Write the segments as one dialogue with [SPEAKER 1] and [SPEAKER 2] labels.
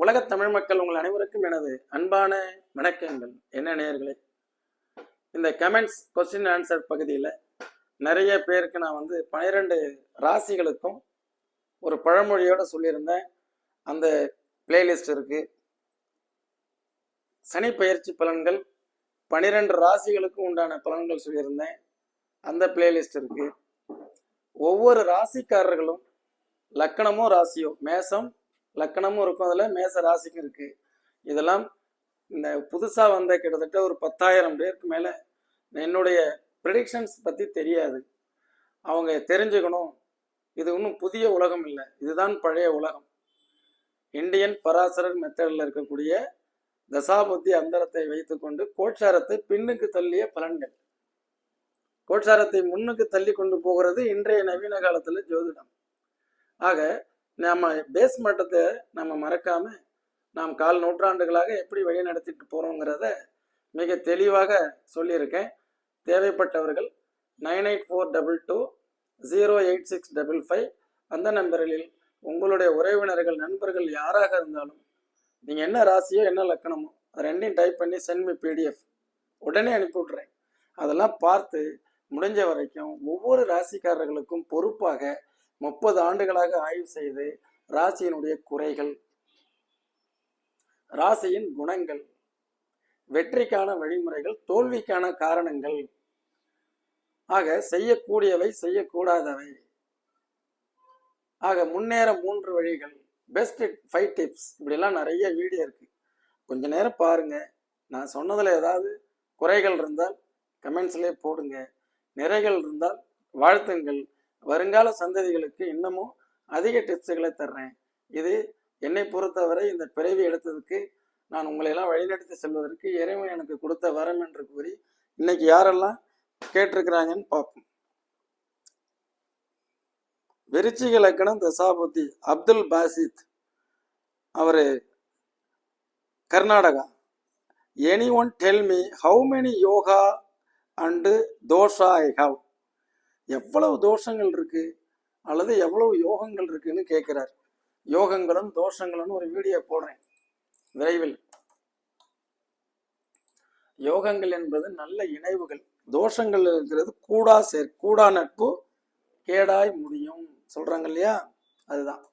[SPEAKER 1] உலகத் தமிழ் மக்கள் உங்கள் அனைவருக்கும் எனது அன்பான வணக்கங்கள். என்ன நேயர்களே? இந்த கமெண்ட்ஸ் கொஸ்டின் ஆன்சர் பகுதியில் நிறைய பேருக்கு நான் வந்து பன்னிரெண்டு ராசிகளுக்கும் ஒரு பழமொழியோட சொல்லியிருந்தேன். அந்த பிளேலிஸ்ட் இருக்கு. சனி பயிற்சி பலன்கள் பனிரெண்டு ராசிகளுக்கும் உண்டான பலன்கள் சொல்லியிருந்தேன். அந்த பிளேலிஸ்ட் இருக்கு. ஒவ்வொரு ராசிக்காரர்களும் லக்கணமோ ராசியோ மேசம் லக்கணமும் இருக்கும். அதில் மேச ராசிக்கும் இருக்குது இதெல்லாம் இந்த புதுசாக வந்த கிட்டத்தட்ட ஒரு பத்தாயிரம் பேருக்கு மேலே என்னுடைய ப்ரிடிக்ஷன்ஸ் பற்றி தெரியாது. அவங்க தெரிஞ்சுக்கணும். இது இன்னும் புதிய உலகம் இல்லை. இதுதான் பழைய உலகம். இந்தியன் பராசரர் மெத்தடில் இருக்கக்கூடிய தசாபுத்தி அந்தரத்தை வைத்துக்கொண்டு கோட்சாரத்தை பின்னுக்கு தள்ளிய பலன்கள். கோட்சாரத்தை முன்னுக்கு தள்ளி கொண்டு போகிறது இன்றைய நவீன காலத்தில் ஜோதிடம். ஆக நம்ம பேஸ் மட்டத்தை நம்ம மறக்காம நாம் கால் நூற்றாண்டுகளாக எப்படி வழி நடத்திட்டு போறோங்கிறத மிக தெளிவாக சொல்லியிருக்கேன். தேவைப்பட்டவர்கள் nine eight four double two zero eight six double five அந்த நம்பர்களில் உங்களுடைய உறவினர்கள் நண்பர்கள் யாராக இருந்தாலும் நீங்கள் என்ன ராசியோ என்ன லக்கணமோ ரெண்டையும் டைப் பண்ணி சென்ட் மீ பிடிஎஃப் உடனே அனுப்பி விட்றேன் அதெல்லாம் பார்த்து முடிஞ்ச வரைக்கும் ஒவ்வொரு ராசிக்காரர்களுக்கும் பொறுப்பாக முப்பது ஆண்டுகளாக ஆய்வு செய்து ராசியினுடைய குறைகள் ராசியின் குணங்கள் வெற்றிக்கான வழிமுறைகள் தோல்விக்கான காரணங்கள். ஆக செய்யக்கூடியவை செய்யக்கூடாதவை. ஆக முன்னேற மூன்று வழிகள். பெஸ்ட் ஃபைவ் டிப்ஸ் இப்படிலாம் நிறைய வீடியோ இருக்கு. கொஞ்ச நேரம் பாருங்க. நான் சொன்னதில் ஏதாவது குறைகள் இருந்தால் கமெண்ட்ஸ்லேயே போடுங்க. நிறைகள் இருந்தால் வாழ்த்துங்கள். வருங்கால சந்ததிகளுக்கு இன்னமும் அதிக டிப்ஸுகளை தர்றேன். இது என்னை பொறுத்தவரை இந்த பிறவி எடுத்ததுக்கு நான் உங்களையெல்லாம் வழிநடத்தி செல்வதற்கு இறைவன் எனக்கு கொடுத்த வரம் என்று கூறி இன்னைக்கு யாரெல்லாம் கேட்டிருக்கிறாங்கன்னு பார்ப்போம். விருச்சிக லக்கணம் தசாபுத்தி அப்துல் பாசித் அவர் Karnataka. Any one tell me how many yoga and dosha I have எவ்வளவு தோஷங்கள் இருக்கு? அல்லது எவ்வளவு யோகங்கள் இருக்குன்னு கேட்கிறார். யோகங்களும் தோஷங்களும் ஒரு வீடியோ போடுறேன். விரைவில். யோகங்கள் என்பது நல்ல இணைவுகள். தோஷங்கள் இருக்கிறது கூடா சேர் கூடா நட்பு கேடாய் முடியும். சொல்றாங்க இல்லையா? அதுதான்.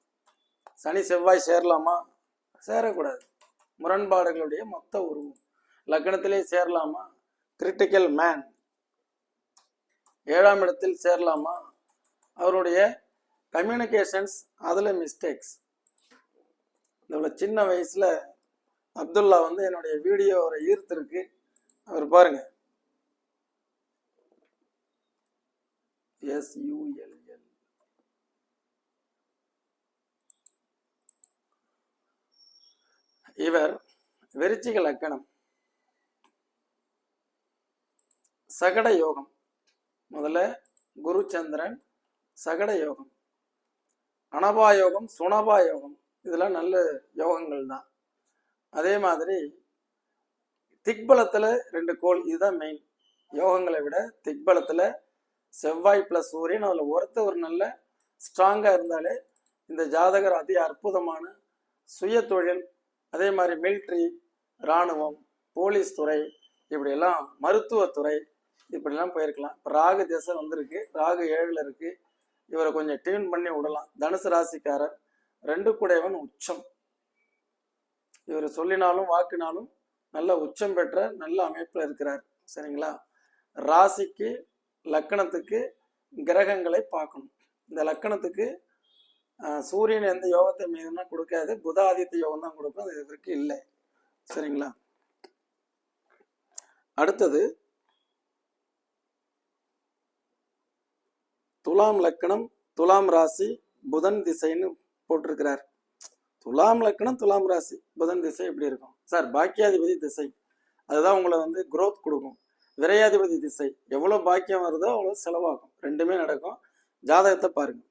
[SPEAKER 1] சனி செவ்வாய் சேரலாமா? சேரக்கூடாது. முரண்பாடுகளுடைய மொத்த உருவம். லக்னத்திலே சேரலாமா? கிரிட்டிக்கல் மேன் ஏழாம் இடத்தில் சேரலாமா? அவருடைய கம்யூனிகேஷன்ஸ் அதில் மிஸ்டேக்ஸ் இவ்வளோ சின்ன வயசில் அப்துல்லா வந்து என்னுடைய வீடியோ அவரை ஈர்த்திருக்கு. அவர் பாருங்க. எஸ்யூஎல்எல் இவர் விருச்சிக லக்கணம். சகட யோகம். முதல்ல குரு சந்திரன் சகட யோகம் அனபா யோகம் சுனபா யோகம் இதெல்லாம் நல்ல யோகங்கள் தான். அதே மாதிரி திக்பலத்தில் ரெண்டு கோள் இதுதான் மெயின் யோகங்களை விட திக்பலத்தில் செவ்வாய் ப்ளஸ் சூரியன் அதில் ஒருத்த ஒரு நல்ல ஸ்ட்ராங்காக இருந்தாலே இந்த ஜாதகர் அதி அற்புதமான சுய தொழில் அதே மாதிரி மிலிட்ரி இராணுவம் போலீஸ் துறை இப்படியெல்லாம் மருத்துவத்துறை இப்படிலாம் போயிருக்கலாம். இப்போ ராகு திசை வந்திருக்கு. ராகு ஏழில் இருக்கு. இவரை கொஞ்சம் டியூன் பண்ணி விடலாம். தனுசு ராசிக்காரர் ரெண்டு குடைவன் உச்சம். இவர் சொல்லினாலும் வாக்குனாலும் நல்ல உச்சம் பெற்ற நல்ல அமைப்பில் இருக்கிறார். சரிங்களா? ராசிக்கு லக்கணத்துக்கு கிரகங்களை பார்க்கணும். இந்த லக்கணத்துக்கு சூரியன் எந்த யோகத்தை மீதுனா கொடுக்காது. புத ஆதித்ய யோகம் தான் கொடுக்கும். அது இவருக்கு இல்லை. சரிங்களா? அடுத்தது துலாம் லக்கணம் துலாம் ராசி புதன் திசைன்னு போட்டிருக்கிறார். துலாம் லக்கணம் துலாம் ராசி புதன் திசை எப்படி இருக்கும்? சார் பாக்கியாதிபதி திசை. அதுதான் உங்களை வந்து குரோத் கொடுக்கும். விரையாதிபதி திசை. எவ்வளோ பாக்கியம் வருதோ அவ்வளோ செலவாகும். ரெண்டுமே நடக்கும். ஜாதகத்தை பாருங்க.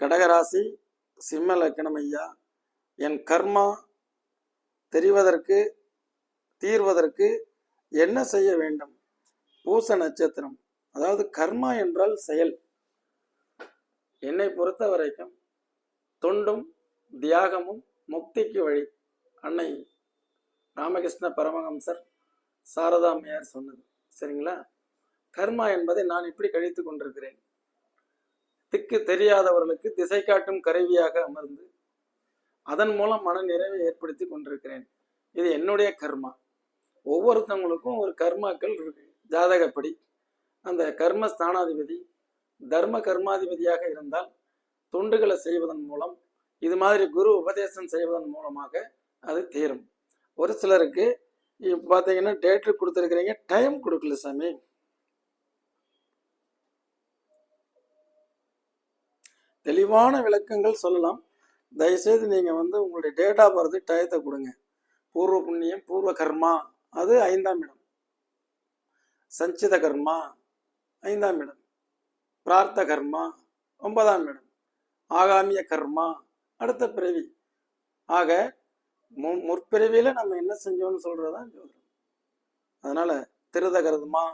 [SPEAKER 1] கடகராசி சிம்ம லக்கணம் ஐயா. என் கர்மா தெரிவதற்கு தீர்வதற்கு என்ன செய்ய வேண்டும்? பூச நட்சத்திரம். அதாவது கர்மா என்றால் செயல். என்னை பொறுத்த வரைக்கும் தொண்டும் தியாகமும் முக்திக்கு வழி. அன்னை ராமகிருஷ்ண பரமஹம்சர் சாரதா சொன்னது. சரிங்களா? கர்மா என்பதை நான் இப்படி கழித்து கொண்டிருக்கிறேன். திக்கு தெரியாதவர்களுக்கு திசை காட்டும் கருவியாக அமர்ந்து அதன் மூலம் மன நிறைவை ஏற்படுத்தி கொண்டிருக்கிறேன். இது என்னுடைய கர்மா. ஒவ்வொருத்தவங்களுக்கும் ஒரு கர்மாக்கள் இருக்கு. ஜாதகப்படி அந்த கர்ம ஸ்தானாதிபதி தர்ம கர்மாதிபதியாக இருந்தால் தொண்டுகளை செய்வதன் மூலம் இது மாதிரி குரு உபதேசம் செய்வதன் மூலமாக அது தீரும். ஒரு சிலருக்கு இப்போ பார்த்தீங்கன்னா டேட்டு கொடுத்துருக்கிறீங்க டைம் கொடுக்கல சாமி. தெளிவான விளக்கங்கள் சொல்லலாம். தயவுசெய்து நீங்கள் வந்து உங்களுடைய டேட் ஆஃப் பர்த் டயத்தை கொடுங்க. பூர்வ புண்ணியம் பூர்வ கர்மா அது ஐந்தாம் இடம். சஞ்சித கர்மா ஐந்தாம் இடம். பிரார்த்த கர்மா ஒன்பதாம் இடம். ஆகாமிய கர்மா அடுத்த பிறவி. ஆக மு முற்பிறவியில் நம்ம என்ன செஞ்சோம்னு சொல்கிறதான் ஜோதிடம். அதனால் திருத கர்மா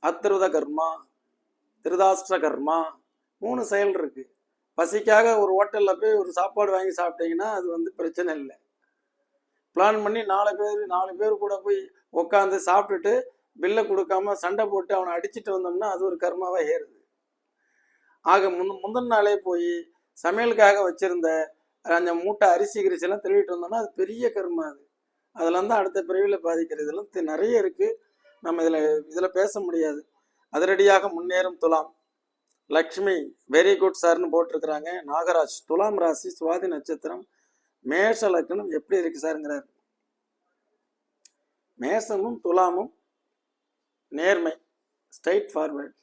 [SPEAKER 1] அத்திருத கர்மா திருதாஷ்ட கர்மா மூணு செயல் இருக்கு. பசிக்காக ஒரு ஹோட்டலில் போய் ஒரு சாப்பாடு வாங்கி சாப்பிட்டீங்கன்னா அது வந்து பிரச்சனை இல்லை. பிளான் பண்ணி நாலு பேர் நாலு பேர் கூட போய் உட்காந்து சாப்பிட்டுட்டு பில்லை கொடுக்காம சண்டை போட்டு அவனை அடிச்சிட்டு வந்தோம்னா அது ஒரு கர்மாவாக ஏறுது. ஆக முன் முந்தின நாளே போய் சமையலுக்காக வச்சிருந்த அந்த மூட்டை அரிசி கிரிசி எல்லாம் திருவிட்டு வந்தோம்னா அது பெரிய கர்மா அது. அதெல்லாம் தான் அடுத்த பிரிவில் பாதிக்கிறது. இதெல்லாம் நிறைய இருக்கு. நம்ம இதில் இதில் பேச முடியாது. அதிரடியாக முன்னேறும் துலாம். லக்ஷ்மி வெரி குட் சார்னு போட்டிருக்கிறாங்க. நாகராஜ் துலாம் ராசி சுவாதி நட்சத்திரம் மேஷ லக்னம் எப்படி இருக்கு சாருங்கிறார் மேசமும் துலாமும் நேர்மை ஸ்ட்ரைட் ஃபார்வர்ட்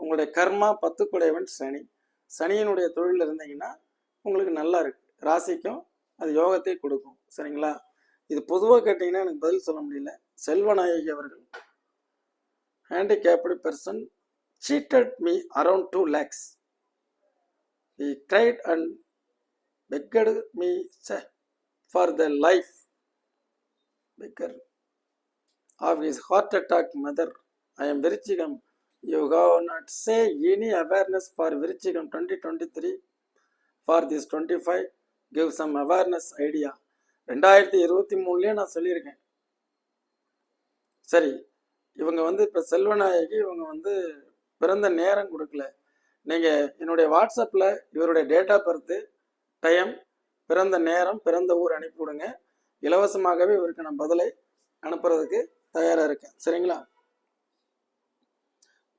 [SPEAKER 1] உங்களுடைய கர்மா பத்துக்குடையவன் சனி. சனியினுடைய தொழில் இருந்தீங்கன்னா உங்களுக்கு நல்லா இருக்கு. ராசிக்கும் அது யோகத்தை கொடுக்கும். சரிங்களா? இது பொதுவாக கேட்டிங்கன்னா எனக்கு பதில் சொல்ல முடியல. செல்வநாயகி அவர்கள். Handicapped person handicapped person cheated me around 2 lakhs. He cried and for the life beggar of is heart attack mother I am Vrischikam you have not say any awareness for Vrischikam twenty twenty three for this twenty five give some awareness idea ரெண்டாயிரத்தி இருபத்தி மூணுலேயே நான் சொல்லியிருக்கேன். சரி இவங்க வந்து இப்போ செல்வநாயகி இவங்க வந்து பிறந்த நேரம் கொடுக்கல. நீங்கள் என்னுடைய வாட்ஸ்அப்பில் இவருடைய டேட் ஆஃப் பர்த்து டைம் பிறந்த நேரம் பிறந்த ஊர் அனுப்பி விடுங்க இலவசமாகவே இவருக்கு நான் பதிலை அனுப்புறதுக்கு தயாராக இருக்கேன். சரிங்களா?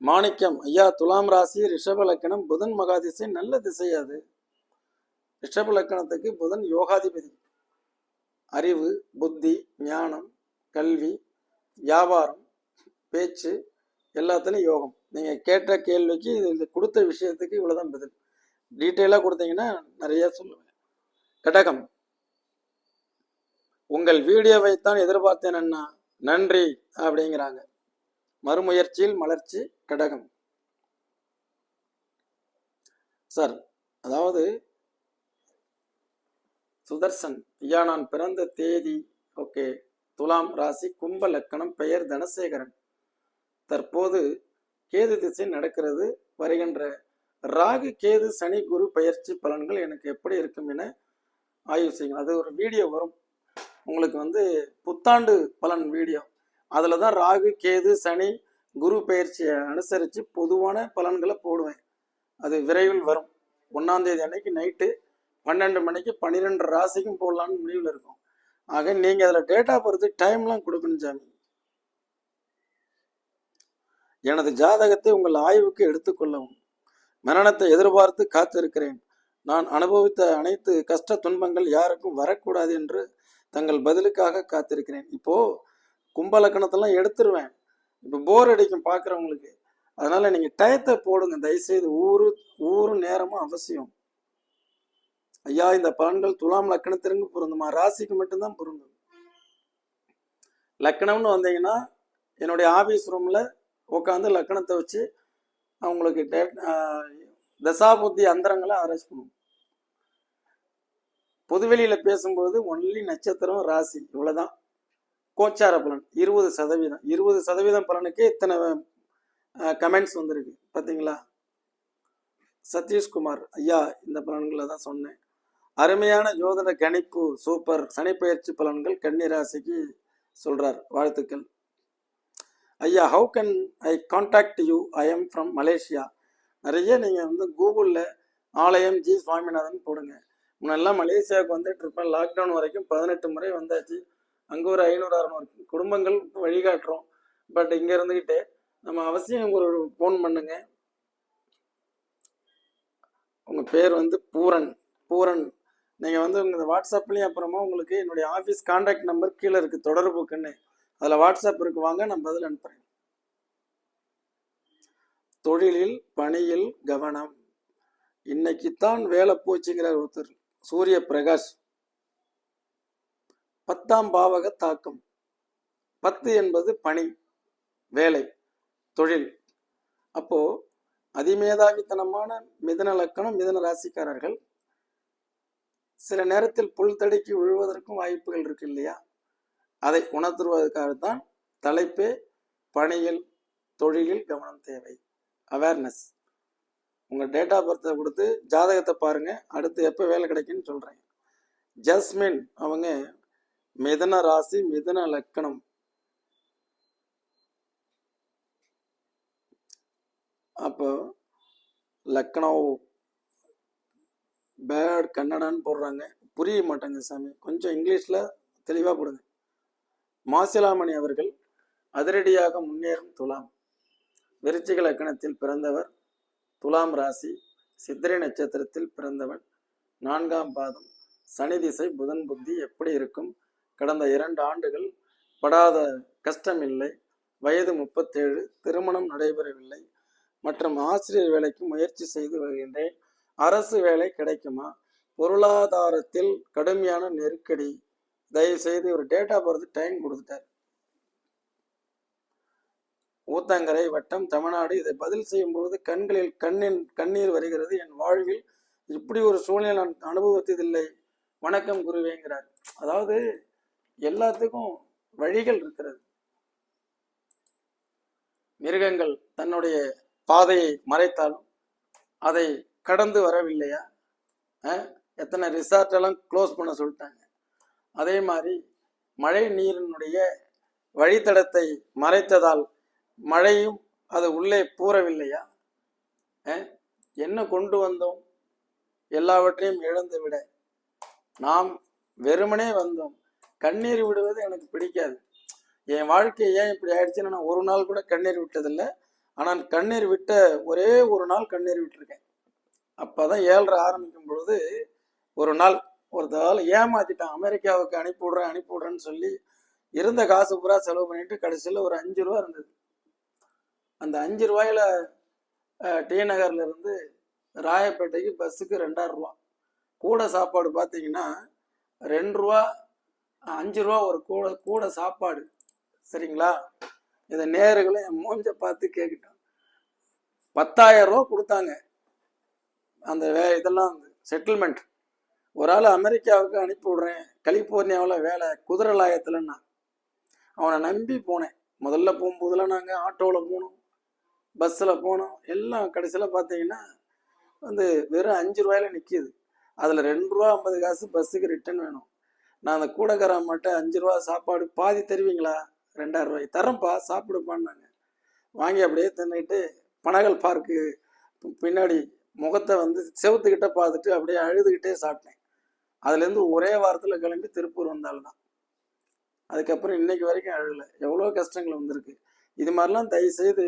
[SPEAKER 1] மாணிக்கம் ஐயா துலாம் ராசி ரிஷப லக்கணம் புதன் மகாதிசை நல்ல திசை அது. ரிஷப லக்கணத்துக்கு புதன் யோகாதிபதி. அறிவு புத்தி ஞானம் கல்வி வியாபாரம் பேச்சு எல்லாத்துலேயும் யோகம். நீங்கள் கேட்ட கேள்விக்கு இது கொடுத்த விஷயத்துக்கு இவ்வளோதான் பதில். டீட்டெயிலாக கொடுத்தீங்கன்னா நிறைய சொல்லுவேன். கடகம். உங்கள் வீடியோவைத்தான் எதிர்பார்த்தேன் அண்ணா. நன்றி அப்படிங்கிறாங்க. மறுமுயற்சியில் மலர்ச்சி கடகம். சார் அதாவது சுதர்சன் ஐயா நான் பிறந்த தேதி ஓகே துலாம் ராசி கும்ப லக்கணம் பெயர் தனசேகரன். தற்போது கேது திசை நடக்கிறது வருகின்ற ராகு கேது சனி குரு பயிற்சி பலன்கள் எனக்கு எப்படி இருக்கும் என ஆய்வு செய்யுங்க அது ஒரு வீடியோ வரும். உங்களுக்கு வந்து புத்தாண்டு பலன் வீடியோ. அதில் தான் ராகு கேது சனி குரு பயிற்சியை அனுசரித்து பொதுவான பலன்களை போடுவேன். அது விரைவில் வரும். ஒன்றாந்தேதி அன்னைக்கு நைட்டு பன்னெண்டு மணிக்கு பன்னிரெண்டு ராசிக்கும் போடலான்னு முடிவில் இருக்கும். ஆக நீங்கள் அதில் டேட்டா பொறுத்து டைம்லாம் கொடுக்கணும் சாமி. எனது ஜாதகத்தை உங்கள் ஆய்வுக்கு எடுத்துக்கொள்ளவும் மரணத்தை எதிர்பார்த்து காத்திருக்கிறேன். நான் அனுபவித்த அனைத்து கஷ்ட துன்பங்கள் யாருக்கும் வரக்கூடாது என்று தங்கள் பதிலுக்காக காத்திருக்கிறேன். இப்போ கும்பலக்கணத்தெல்லாம் எடுத்துருவேன். இப்போ போர் அடிக்கும் பார்க்குறவங்களுக்கு அதனால நீங்கள் டயத்தை போடுங்க. தயவுசெய்து ஊரு ஊரும் நேரமும் அவசியம். ஐயா இந்த பலன்கள் துலாம் லக்கணத்திற்கு பொருந்துமா? ராசிக்கு மட்டும்தான் பொருந்தும். லக்கணம்னு வந்தீங்கன்னா என்னுடைய ஆஃபீஸ் ரூமில் உட்காந்து லக்கணத்தை வச்சு அவங்களுக்கு டே தசாபுத்தி அந்தரங்களை அரேஞ்ச் பண்ணும் பொதுவெளியில் பேசும்போது ஒன்லி நட்சத்திரம் ராசி. இவ்வளோதான் கோச்சார பலன் இருபது சதவீதம். இருபது சதவீதம் பலனுக்கு இத்தனை கமெண்ட்ஸ் வந்திருக்கு. பார்த்தீங்களா சதீஷ்குமார் ஐயா இந்த பலன்களை தான் சொன்னேன். அருமையான ஜோதிட கணிப்பு சூப்பர். சனிப்பயிற்சி பலன்கள் கன்னிராசிக்கு சொல்கிறார் சொல்றார். வாழ்த்துக்கள். ஐயா how can I contact you I am from Malaysia நிறைய நீங்கள் வந்து கூகுளில் ஆலயம் ஜி. சுவாமிநாதன் போடுங்க. முன்னெல்லாம் மலேசியாவுக்கு வந்துட்டு இருப்பேன் லாக்டவுன் வரைக்கும் பதினெட்டு முறை வந்தாச்சு. அங்கே ஒரு ஐநூறு அறநூறு குடும்பங்கள் வழிகாட்டுறோம். பட் இங்கே இருந்துக்கிட்டே நம்ம அவசியம் ஒரு ஃபோன் பண்ணுங்க. உங்கள் பேர் வந்து பூரன். பூரன். நீங்கள் வந்து உங்கள் வாட்ஸ்அப்லேயும் அப்புறமா உங்களுக்கு என்னுடைய ஆஃபீஸ் கான்டாக்ட் நம்பர் கீழே இருக்குது தொடர்புக்குன்னு அதில் வாட்ஸ்அப் இருக்கு வாங்க நான் பதில் அனுப்புகிறேன் தொழிலில் பணியில் கவனம். இன்னைக்குத்தான் வேலை போச்சுங்கிறார் ஒருத்தர் சூரிய பிரகாஷ் பத்தாம் பாவக தாக்கம். பத்து என்பது பணி வேலை தொழில். அப்போ அதிமேதாவித்தனமான மிதன லக்கணம் மிதன ராசிக்காரர்கள். சில நேரத்தில் புல் தடுக்கி விழுவதற்கும் வாய்ப்புகள் இருக்கு இல்லையா? அதை உணர்த்துவதற்காகத்தான் தலைப்பே பணியில் தொழிலில் கவனம் தேவை. அவேர்னஸ் உங்கள் டேட் ஆஃப் பர்த்தை கொடுத்து ஜாதகத்தை பாருங்க. அடுத்து எப்போ வேலை கிடைக்குன்னு சொல்கிறேன் ஜஸ்மின் அவங்க மிதன ராசி மிதன லக்கணம். அப்போ லக்னோ பேட் கன்னடான்னு போடுறாங்க. புரிய மாட்டாங்க சாமி. கொஞ்சம் இங்கிலீஷில் தெளிவாக போடுங்க. மாசிலாமணி அவர்கள் அதிரடியாக முன்னேறும் துலாம். விருச்சிக லக்கணத்தில் பிறந்தவர் துலாம் ராசி சித்திரை நட்சத்திரத்தில் பிறந்தவன் நான்காம் பாதம். சனி திசை புதன் புத்தி எப்படி இருக்கும்? கடந்த இரண்டு ஆண்டுகள் படாத கஷ்டம் இல்லை வயது முப்பத்தேழு திருமணம் நடைபெறவில்லை. மற்றும் ஆசிரியர் வேலைக்கு முயற்சி செய்து வருகின்றேன். அரசு வேலை கிடைக்குமா? பொருளாதாரத்தில் கடுமையான நெருக்கடி. தயவு செய்து ஒரு டேட்டா பர்த் டைம் கொடுத்துட்டார். ஊத்தங்கரை வட்டம் தமிழ்நாடு. இதை பதில் செய்யும் பொழுது கண்களில் கண்ணின் கண்ணீர் வருகிறது. என் வாழ்வில் இப்படி ஒரு சூழ்நிலை நான் அனுபவித்ததில்லை. வணக்கம் குருவேங்கிறார் அதாவது எல்லாத்துக்கும் வழிகள் இருக்கிறது. மிருகங்கள் தன்னுடைய பாதையை மறைத்தாலும் அதை கடந்து வரவில்லையா? எத்தனை ரிசார்ட் எல்லாம் க்ளோஸ் பண்ண சொல்லிட்டாங்க. அதே மாதிரி மழை நீரினுடைய வழித்தடத்தை மறைத்ததால் மழையும் அது உள்ளே பூரவில்லையா? என்ன கொண்டு வந்தோம்? எல்லாவற்றையும் இழந்து விட நாம் வெறுமனே வந்தோம். கண்ணீர் விடுவது எனக்கு பிடிக்காது. என் வாழ்க்கை ஏன் இப்படி ஆயிடுச்சுன்னு நான் ஒரு நாள் கூட கண்ணீர் விட்டதில்லை. ஆனால் கண்ணீர் விட்ட ஒரே ஒரு நாள் கண்ணீர் விட்டுருக்கேன். அப்போ தான் ஏழ்ரை ஆரம்பிக்கும் பொழுது ஒரு நாள் ஒருத்தால் ஏமாத்திட்டான். அமெரிக்காவுக்கு அனுப்பி அனுப்பிவிடுறேன்னு அனுப்பி விடுறேன்னு சொல்லி இருந்த காசு பூரா செலவு பண்ணிட்டு கடைசியில் ஒரு அஞ்சு ரூபா இருந்தது. அந்த அஞ்சு ரூபாயில டி நகர்ல இருந்து ராயப்பேட்டைக்கு பஸ்ஸுக்கு ரெண்டாயிரம் ரூபா. கூட சாப்பாடு பார்த்தீங்கன்னா ரெண்டு ரூபா அஞ்சு ரூபா ஒரு கூட கூட சாப்பாடு. சரிங்களா? இதை நேர்களை என் மூஞ்ச பார்த்து கேட்கட்டும் பத்தாயிரம் ரூபா கொடுத்தாங்க. அந்த வே இதெல்லாம் செட்டில்மெண்ட் ஒரு ஆள் அமெரிக்காவுக்கு அனுப்பி விடுறேன். கலிஃபோர்னியாவில் வேலை குதிரை லாயத்துலன்னா. அவனை நம்பி போனேன். முதல்ல போகும்போதெல்லாம் நாங்கள் ஆட்டோவில் போனோம். பஸ்ஸில் போனோம். எல்லாம் கடைசியில் பார்த்தீங்கன்னா வந்து வெறும் அஞ்சு ரூபாயில் நிற்கிது அதில் ரெண்டு ரூபா ஐம்பது காசு பஸ்ஸுக்கு ரிட்டர்ன் வேணும். நான் அந்த கூடக்காரன் மட்டும் அஞ்சு ரூபா சாப்பாடு பாதி தருவீங்களா? ரெண்டாயிரம் ரூபாய். தரேன்ப்பா சாப்பிடுப்பான்னாங்க. வாங்கி அப்படியே தின்னுட்டு பனகல் பார்க்கு பின்னாடி முகத்தை வந்து செவுத்துக்கிட்ட பார்த்துட்டு அப்படியே அழுதுகிட்டே சாப்பிட்டேன். அதுலேருந்து ஒரே வாரத்தில் கிளம்பி திருப்பூர் வந்தால்தான் அதுக்கப்புறம் இன்னைக்கு வரைக்கும் அழலை எவ்வளோ கஷ்டங்கள் வந்திருக்கு. இது மாதிரிலாம் தயவு செய்து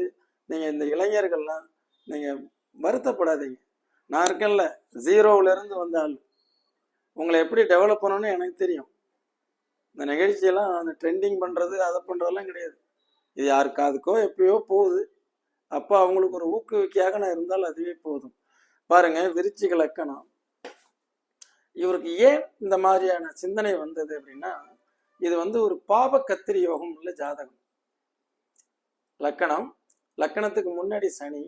[SPEAKER 1] நீங்கள் இந்த இளைஞர்கள்லாம் நீங்கள் வருத்தப்படாதீங்க. நான் இருக்கேன்ல ஜீரோவிலேருந்து வந்த ஆள். உங்களை எப்படி டெவலப் பண்ணணும்னு எனக்கு தெரியும். இந்த நிகழ்ச்சியெல்லாம் அந்த ட்ரெண்டிங் பண்ணுறது அதை பண்ணுறதெல்லாம் கிடையாது. இது யாருக்கு அதுக்கோ எப்பயோ போகுது. அப்போ அவங்களுக்கு ஒரு ஊக்குவிக்கையாக நான் இருந்தால் அதுவே போதும். பாருங்க விருச்சிக லக்கணம். இவருக்கு ஏன் இந்த மாதிரியான சிந்தனை வந்தது அப்படின்னா இது வந்து ஒரு பாப கத்திரி யோகம் உள்ள ஜாதகம். லக்கணம் லக்கணத்துக்கு முன்னாடி சனி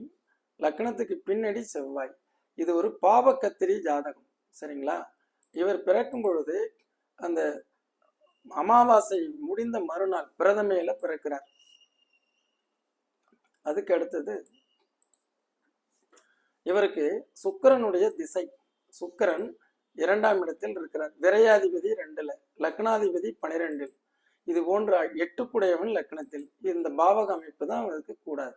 [SPEAKER 1] லக்கணத்துக்கு பின்னாடி செவ்வாய். இது ஒரு பாப கத்திரி ஜாதகம். சரிங்களா? இவர் பிறக்கும் பொழுது அந்த அமாவாசை முடிந்த மறுநாள் பிரதமையில பிறக்கிறார். அதுக்கு அடுத்தது இவருக்கு சுக்கிரனுடைய திசை. சுக்கிரன் இரண்டாம் இடத்தில் இருக்கிறார். விரையாதிபதி ரெண்டுல லக்னாதிபதி பனிரெண்டில். இது போன்ற எட்டுக்குடையவன் லக்னத்தில். இந்த பாவக அமைப்பு தான் அவருக்கு கூடாது.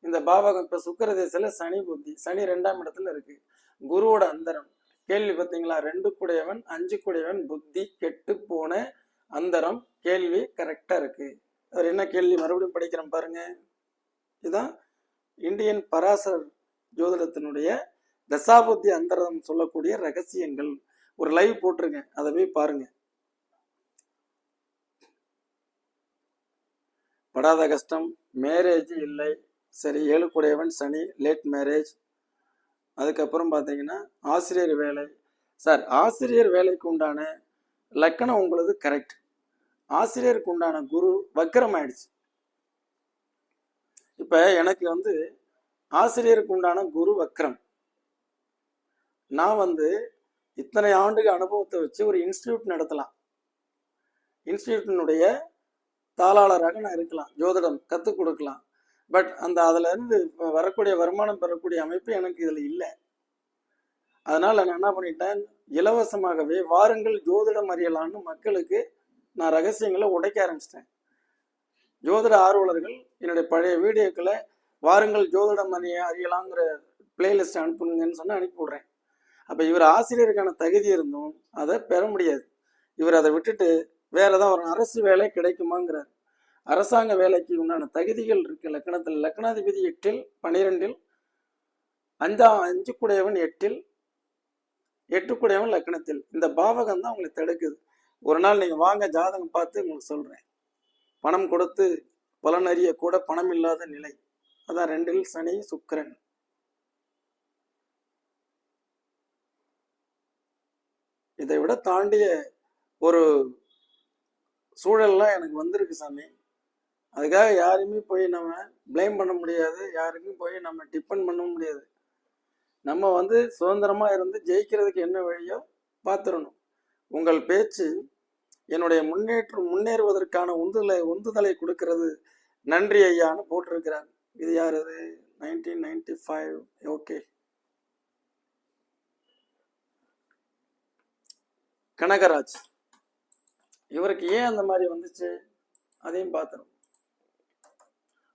[SPEAKER 1] இந்த பாவகம் இப்ப சுக்கர திசையில சனி புத்தி சனி ரெண்டாம் இடத்துல இருக்கு. குருவோட அந்தரம். கேள்வி பார்த்தீங்களா? ரெண்டு கூடையவன் அஞ்சு கூடையவன் புத்தி கெட்டு போன அந்தரம். கேள்வி கரெக்டா இருக்கு. அவர் என்ன கேள்வி? மறுபடியும் படிக்கிறேன் பாருங்க. இதுதான் இந்தியன் பராசர் ஜோதிடத்தினுடைய தசாபுத்தி அந்தரம் சொல்லக்கூடிய ரகசியங்கள். ஒரு லைவ் போட்டிருக்கேன் அதை போய் பாருங்க. படாத கஷ்டம். மேரேஜ் இல்லை. சரி ஏழு கூடையவன் சனி லேட் மேரேஜ் அதுக்கப்புறம் பார்த்தீங்கன்னா ஆசிரியர் வேலை. சார் ஆசிரியர் வேலைக்கு உண்டான லக்கணம் உங்களது கரெக்ட் ஆசிரியருக்கு உண்டான குரு வக்கரம் ஆயிடுச்சு இப்போ எனக்கு வந்து ஆசிரியருக்கு உண்டான குரு வக்கரம் நான் வந்து இத்தனை ஆண்டுக்கு அனுபவத்தை வச்சு ஒரு இன்ஸ்டியூட் நடத்தலாம். இன்ஸ்டியூட்டினுடைய தாளாளராக நான் இருக்கலாம். ஜோதிடம் கற்றுக் கொடுக்கலாம். பட் அந்த அதுலேருந்து வரக்கூடிய வருமானம் பெறக்கூடிய அமைப்பு எனக்கு இதில் இல்லை. அதனால் நான் என்ன பண்ணிட்டேன்? இலவசமாகவே வாருங்கள் ஜோதிடம் அறியலான்னு மக்களுக்கு நான் ரகசியங்களை உடைக்க ஆரம்பிச்சிட்டேன். ஜோதிட ஆர்வலர்கள் என்னுடைய பழைய வீடியோக்களை வாருங்கள் ஜோதிடம் அறிய அறியலாங்கிற பிளேலிஸ்ட் அனுப்புங்கன்னு சொன்னால் அனுப்பி விடுறேன். அப்போ இவர் ஆசிரியருக்கான தகுதி இருந்தும் அதை பெற முடியாது. இவர் அதை விட்டுட்டு வேற ஏதாவது ஒரு அரசு வேலை கிடைக்குமாங்கிறார். அரசாங்க வேலைக்கு உண்டான தகுதிகள் இருக்கு. லக்கணத்தில் லக்னாதிபதி எட்டில் பனிரெண்டில் அஞ்சா அஞ்சு குடையவன் எட்டில் எட்டு குடையவன் லக்கணத்தில். இந்த பாவகம் தான் உங்களை தடுக்குது. ஒரு நாள் நீங்க வாங்க ஜாதகம் பார்த்து உங்களுக்கு சொல்றேன். பணம் கொடுத்து பலன் அறிய கூட பணம் இல்லாத நிலை. அதான் ரெண்டில் சனி சுக்கரன். இதை விட தாண்டிய ஒரு சூழல்லாம் எனக்கு வந்திருக்கு சாமி. அதுக்காக யாரையுமே போய் நம்ம ப்ளேம் பண்ண முடியாது. யாருக்கும் போய் நம்ம டிபெண்ட் பண்ண முடியாது. நம்ம வந்து சுதந்திரமா இருந்து ஜெயிக்கிறதுக்கு என்ன வழியோ பார்த்துடணும். உங்கள் பேச்சு என்னுடைய முன்னேற்றம் முன்னேறுவதற்கான உந்துதலை உந்துதலை கொடுக்கிறது. நன்றி ஐயான்னு போட்டிருக்கிறார். இது யார் இது nineteen ninety five okay Kanagaraj. இவருக்கு ஏன் அந்த மாதிரி வந்துச்சு? அதையும் பார்த்துரும்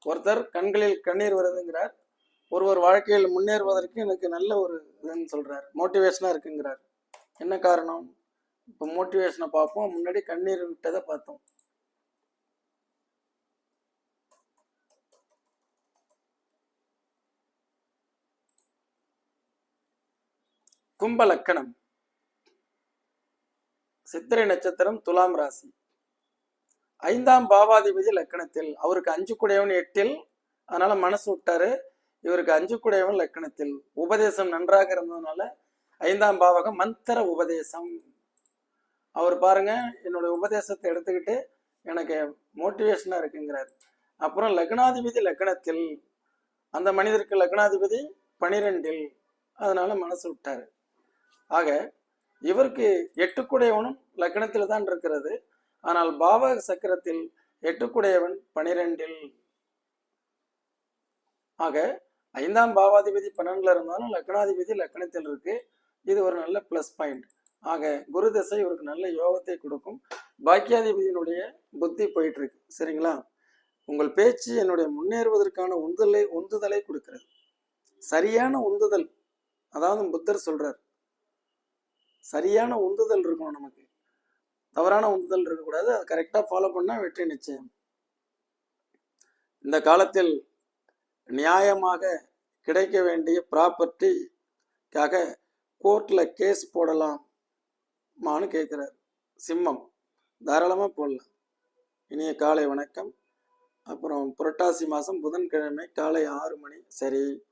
[SPEAKER 1] ஒருத்தர் கண்களில் கண்ணீர் வருதுங்கிறார். ஒருவர் வாழ்க்கையில் முன்னேறுவதற்கு எனக்கு நல்ல ஒரு இதுன்னு சொல்றார். மோட்டிவேஷனா இருக்குங்கிறார். என்ன காரணம்? இப்போ மோட்டிவேஷனை பார்ப்போம். முன்னாடி கண்ணீர் விட்டதை பார்த்தோம். கும்ப லக்கணம் சித்திரை நட்சத்திரம் துலாம் ராசி. ஐந்தாம் பாவாதிபதி லக்கணத்தில். அவருக்கு அஞ்சு குடையவன் எட்டில் அதனால மனசு விட்டாரு. இவருக்கு அஞ்சு குடையவன் லக்கணத்தில். உபதேசம் நன்றாக இருந்ததுனால ஐந்தாம் பாவகம் மந்திர உபதேசம். அவர் பாருங்க என்னுடைய உபதேசத்தை எடுத்துக்கிட்டு எனக்கு மோட்டிவேஷனா இருக்குங்கிறார். அப்புறம் லக்னாதிபதி லக்னத்தில் அந்த மனிதருக்கு லக்னாதிபதி பனிரெண்டில். அதனால மனசு விட்டாரு. ஆக இவருக்கு எட்டுக்குடையவனும் லக்னத்தில் தான் இருக்கிறது. ஆனால் பாவ சக்கரத்தில் எட்டுக்குடையவன் பனிரெண்டில். ஆக ஐந்தாம் பாவாதிபதி பன்னெண்டுல இருந்தாலும் லக்னாதிபதி லக்னத்தில் இருக்கு. இது ஒரு நல்ல ப்ளஸ் பாயிண்ட் ஆக குரு தசை இவருக்கு நல்ல யோகத்தை கொடுக்கும். பாக்கியாதிபதியினுடைய புத்தி போயிட்டு இருக்கு சரிங்களா? உங்கள் பேச்சு என்னுடைய முன்னேறுவதற்கான உந்துதலை உந்துதலை கொடுக்கிறது. சரியான உந்துதல். அதாவது புத்தர் சொல்றார். சரியான உந்துதல் இருக்கணும் நமக்கு. தவறான உந்துதல் இருக்கக்கூடாது. அதை கரெக்டாக ஃபாலோ பண்ணால் வெற்றி நிச்சயம். இந்த காலத்தில் நியாயமாக கிடைக்க வேண்டிய ப்ராப்பர்ட்டிக்காக கோர்ட்டில் கேஸ் போடலாமான்னு கேட்குறார். சிம்மம். தாராளமாக போடலாம். இனிய காலை வணக்கம். அப்புறம் புரட்டாசி மாதம் புதன்கிழமை காலை ஆறு மணி. சரி.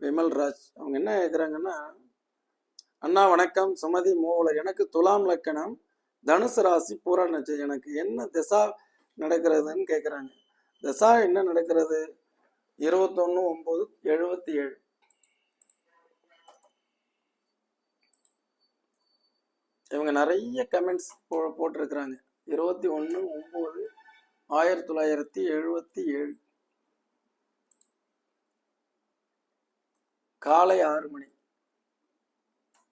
[SPEAKER 1] விமல்ராஜ் அவங்க என்ன கேட்குறாங்கன்னா அண்ணா வணக்கம். சுமதி மூவலர். எனக்கு துலாம் லக்கணம். தனுசு ராசி பூரா நட்சத்திரம் எனக்கு என்ன திசா நடக்கிறதுன்னு கேட்குறாங்க திசா என்ன நடக்கிறது? இருபத்தொன்னு ஒன்பது எழுபத்தி ஏழு இவங்க நிறைய கமெண்ட்ஸ் போ போட்டிருக்கிறாங்க. இருபத்தி ஒன்று ஒம்பது ஆயிரத்தி தொள்ளாயிரத்தி எழுபத்தி ஏழு காலை ஆறு மணி.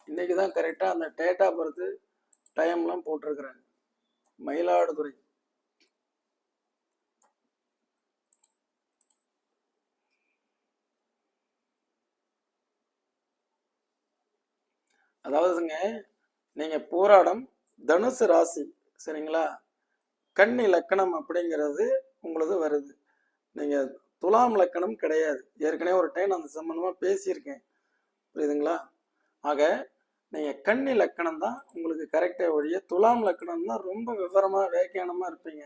[SPEAKER 1] இன்னைக்கு தான் கரெக்டாக அந்த டேட்டா பொறுத்து டைம்லாம் போட்டிருக்கிறாங்க. மயிலாடுதுறை. அதாவதுங்க நீங்கள் போராடம் தனுசு ராசி சரிங்களா? கண்ணி லக்கணம் அப்படிங்கிறது உங்களது வருது. நீங்கள் துலாம் லக்கணம் கிடையாது. ஏற்கனவே ஒரு டைம் அந்த சம்மந்தமாக பேசியிருக்கேன். புரியுதுங்களா? ஆக நீங்கள் கண்ணி லக்கணம் தான் உங்களுக்கு கரெக்டாக ஒழிய துலாம் லக்கணம் தான் ரொம்ப விவரமாக வேக்கியானமாக இருப்பீங்க.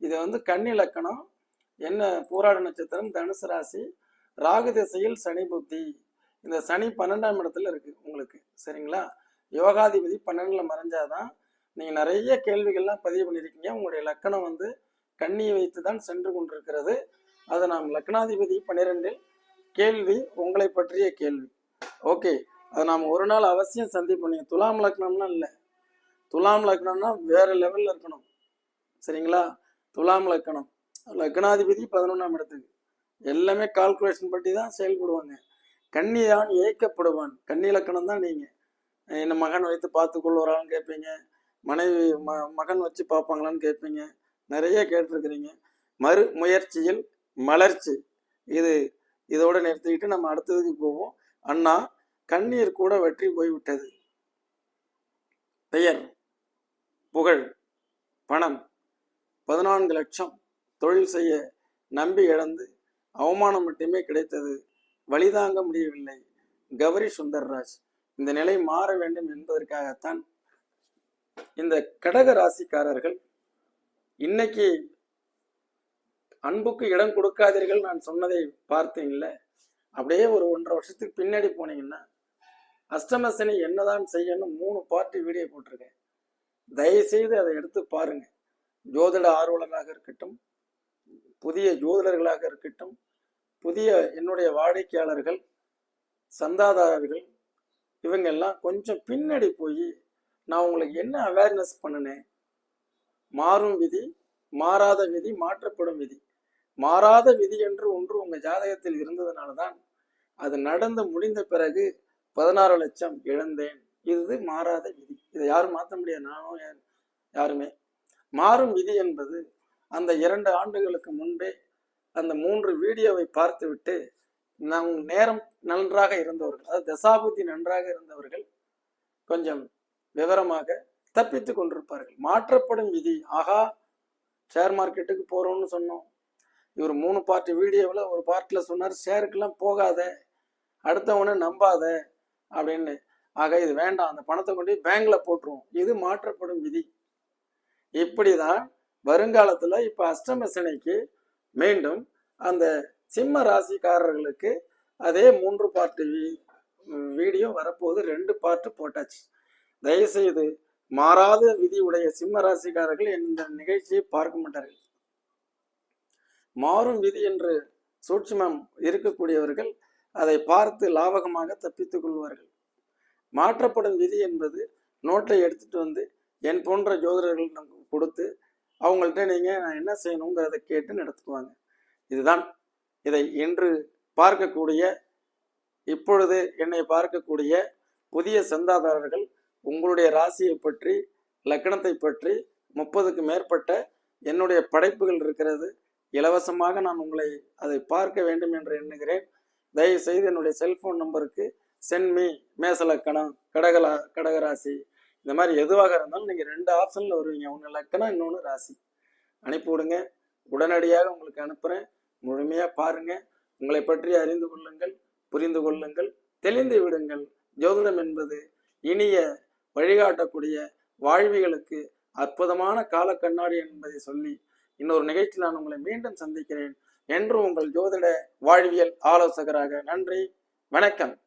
[SPEAKER 1] இது வந்து கன்னி லக்கணம் என்ன பூராட நட்சத்திரம் தனுசு ராசி ராகு திசையில் சனி புத்தி. இந்த சனி பன்னெண்டாம் இடத்துல இருக்கு உங்களுக்கு சரிங்களா? யோகாதிபதி பன்னெண்டுல மறைஞ்சாதான் நீங்க நிறைய கேள்விகள்லாம் பதிவு பண்ணியிருக்கீங்க உங்களுடைய லக்கணம் வந்து கண்ணியை வைத்து தான் சென்று கொண்டிருக்கிறது. அது நாம் லக்னாதிபதி பன்னிரெண்டில் கேள்வி உங்களை பற்றிய கேள்வி. ஓகே. அதை நாம் ஒரு நாள் அவசியம் சந்திப்போம். நீங்கள் துலாம் லக்னம்னா இல்லை. துலாம் லக்னம்னா வேறு லெவலில் இருக்கணும். சரிங்களா? துலாம் லக்கணம் லக்னாதிபதி பதினொன்றாம் இடத்துக்கு. எல்லாமே கால்குலேஷன் பற்றி தான் செயல்படுவாங்க. கன்னிதான் ஏய்க்கப்படுவான் கன்னி லக்கணம் தான் நீங்கள் என்ன மகன் வைத்து பார்த்து கொள்வாரான்னு கேட்பீங்க மனைவி ம மகன் வச்சு பார்ப்பாங்களான்னு கேட்பீங்க நிறைய கேட்டிருக்கிறீங்க. மறு முயற்சியில் மலர்ச்சி. இது இதோடு நிறுத்திக்கிட்டு நம்ம அடுத்ததுக்கு போவோம். அண்ணா கண்ணீர் கூட வெற்றி போய்விட்டது. பெயர் புகழ் பணம். பதினான்கு லட்சம். தொழில் செய்ய நம்பி இழந்து அவமானம் மட்டுமே கிடைத்தது. வழிதாங்க முடியவில்லை. கௌரி சுந்தர்ராஜ் இந்த நிலை மாற வேண்டும் என்பதற்காகத்தான் இந்த கடக ராசிக்காரர்கள் இன்னைக்கு அன்புக்கு இடம் கொடுக்காதீர்கள். நான் சொன்னதை பார்த்தீங்கல்ல அப்படியே ஒரு ஒன்றரை வருஷத்துக்கு பின்னாடி போனீங்கன்னா அஷ்டமசனி என்னதான் செய்யணும் மூணு பார்ட்டி வீடியோ போட்டிருக்கேன். தயவுசெய்து அதை எடுத்து பாருங்க. ஜோதிட ஆர்வலராக இருக்கட்டும் புதிய ஜோதிடர்களாக இருக்கட்டும் புதிய என்னுடைய வாடிக்கையாளர்கள் சந்தாதாரர்கள் இவங்கெல்லாம் கொஞ்சம் பின்னாடி போய் நான் உங்களுக்கு என்ன அவேர்னஸ் பண்ணினேன்? மாறும் விதி மாறாத விதி மாற்றப்படும் விதி. மாறாத விதி என்று ஒன்று உங்கள் ஜாதகத்தில் இருந்ததுனால தான் அது நடந்து முடிந்த பிறகு பதினாறு லட்சம் இழந்தேன். இது மாறாத விதி. இதை யாரும் மாற்ற முடியாது. நானும் யாருமே. மாறும் விதி என்பது அந்த இரண்டு ஆண்டுகளுக்கு முன்பே அந்த மூன்று வீடியோவை பார்த்துவிட்டு நம் நேரம் நன்றாக இருந்தவர்கள் அதாவது தசாபுத்தி நன்றாக இருந்தவர்கள் கொஞ்சம் விவரமாக தப்பித்து கொண்டிருப்பார்கள். மாற்றப்படும் விதி. ஆகா ஷேர் மார்க்கெட்டுக்கு போறோம்னு சொன்னோம். இவர் மூணு பார்ட் வீடியோவில் ஒரு பார்ட்டில் சொன்னார் ஷேருக்கெல்லாம் போகாத. அடுத்தவனை நம்பாத. அப்படின்னு. ஆக இது வேண்டாம். அந்த பணத்தை கொண்டு போய் பேங்க்ல போட்டுருவோம். இது மாற்றப்படும் விதி. இப்படிதான் வருங்காலத்துல இப்ப அஷ்டம சனிக்கு மீண்டும் அந்த சிம்ம ராசிக்காரர்களுக்கு அதே மூன்று பார்ட்டு வீடியோ வரப்போகுது. ரெண்டு பார்ட்டு போட்டாச்சு. தயவுசெய்து மாறாத விதி உடைய சிம்ம ராசிக்காரர்கள் இந்த நிகழ்ச்சியை பார்க்க மாட்டார்கள். மாறும் விதி என்று சூட்சுமம் இருக்கக்கூடியவர்கள் அதை பார்த்து லாபகமாக தப்பித்துக் கொள்வார்கள். மாற்றப்படும் விதி என்பது நோட்டை எடுத்துட்டு வந்து என் போன்ற ஜோதிடர்கள் நமக்கு கொடுத்து அவங்கள்ட்ட நீங்கள் நான் என்ன செய்யணுங்கிறத கேட்டு நடத்துக்குவாங்க இதுதான் இதை இன்று பார்க்கக்கூடிய இப்பொழுது என்னை பார்க்கக்கூடிய புதிய சந்தாதாரர்கள். உங்களுடைய ராசியை பற்றி லக்கணத்தை பற்றி முப்பதுக்கு மேற்பட்ட என்னுடைய படைப்புகள் இருக்கிறது. இலவசமாக நான் உங்களை அதை பார்க்க வேண்டும் என்று எண்ணுகிறேன். தயவு செய்து என்னுடைய செல்போன் நம்பருக்கு சென்மி மேசலக்கணம் கடகலா கடகராசி. இந்த மாதிரி எதுவாக இருந்தாலும் நீங்கள் ரெண்டு ஆப்ஷனில் வருவீங்க. ஒன்று லக்கணம் இன்னொன்று ராசி. அனுப்பி விடுங்க. உடனடியாக உங்களுக்கு அனுப்புகிறேன் முழுமையாக பாருங்கள் உங்களை பற்றி அறிந்து கொள்ளுங்கள் புரிந்து கொள்ளுங்கள் தெளிந்து விடுங்கள். ஜோதிடம் என்பது இனிய வழிகாட்டக்கூடிய வாழ்விகளுக்கு அற்புதமான கால கண்ணாடி என்பதை சொல்லி இன்னொரு நிகழ்ச்சி நான் உங்களை மீண்டும் சந்திக்கிறேன். என்று உங்கள் ஜோதிட வாழ்வியல் ஆலோசகராக நன்றி வணக்கம்.